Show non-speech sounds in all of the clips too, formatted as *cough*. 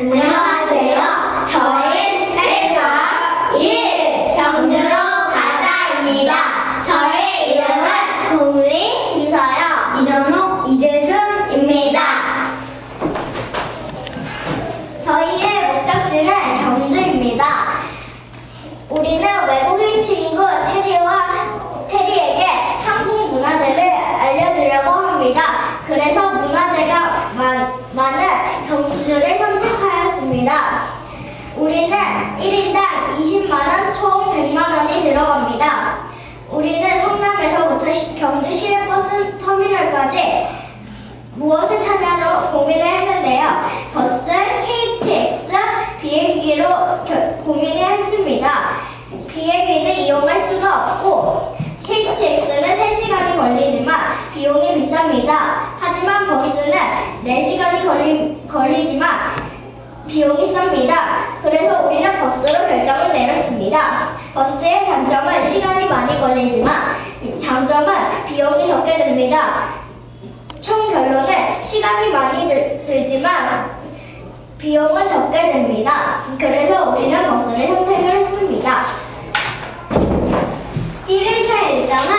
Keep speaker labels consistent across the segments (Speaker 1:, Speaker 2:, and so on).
Speaker 1: 안녕하세요. 저희 헬파 1 경주로 가자입니다. 저의 이름은 공리 김서영, 이현욱, 이재승입니다. 저희의 목적지는 경주입니다. 우리는 외국인 친구 테리와 테리에게 한국 문화재를 알려주려고 합니다. 그래서 문화재가 많, 많은 경주를 선택하였습니다. 우리는 1인당 20만원, 총 100만원이 들어갑니다. 우리는 성남에서부터 시- 경주 시외버스 터미널까지 무엇을 타냐로 고민을 했는데요. 버스, KTX, 비행기로 겨- 고민을 했습니다. 비행기는 이용할 수가 없고 KTX는 3시간이 걸리지만 비용이 비쌉니다. 하지만 버스는 4시간이 걸리, 걸리지만 비용이 쌉니다. 그래서 우리는 버스로 결정을 내렸습니다. 버스의 단점은 시간이 많이 걸리지만 장점은 비용이 적게 듭니다. 총 결론은 시간이 많이 들, 들지만 비용은 적게 됩니다. 그래서 우리는 버스를 선택을 했습니다. 1일차 일정은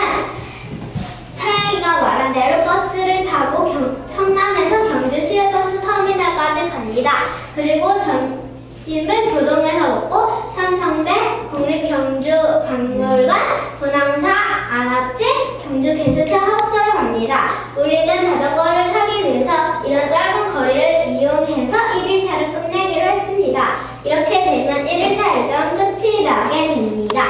Speaker 1: 차영이가 말한 대로 버스를 타고 경- 성남에서 경주 시외버스 터미널까지 갑니다. 그리고 점심을 교동에서 먹고 삼성대, 국립경주박물관, 분황사, 안압지, 경주 게스트 하우스를 갑니다. 우리는 자전거를 타기 위해서 이런 짧은 거리를 이용해서 1일차를 끝내기로 했습니다. 이렇게 되면 1일차 일정은 끝이 나게 됩니다.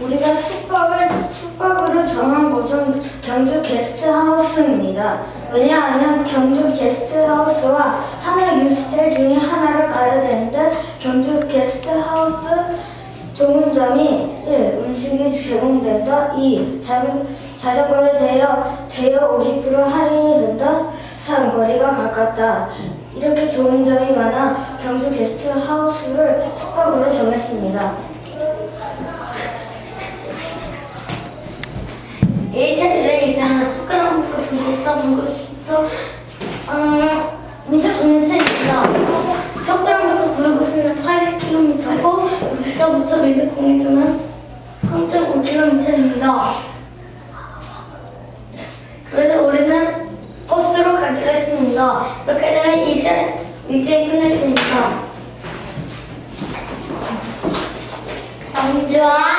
Speaker 2: 우리가 숙박을 숙박으로 정한 곳은 경주 게스트하우스입니다. 왜냐하면 경주 게스트하우스와 하나 뉴스텔 중에 하나를 가야 되는데 경주 게스트하우스 좋은 점이 1. 음식이 제공된다. 2. 자, 자전거에 대여, 대여 50% 할인이 된다. 3. 거리가 가깝다. 이렇게 좋은 점이 많아 경주 게스트하우스를 숙박으로 정했습니다. *laughs*
Speaker 1: 1차를 일단 부실까 보고또 음, 미적공연차입니다. 석굴암부터 부여구는 8km고 여기서부터 미적공연차는 3.5km입니다. 그래서 우리는 버스로 가기로 했습니다. 이렇게 되면 일제, 일제히 끝내게 됩니다. 경주와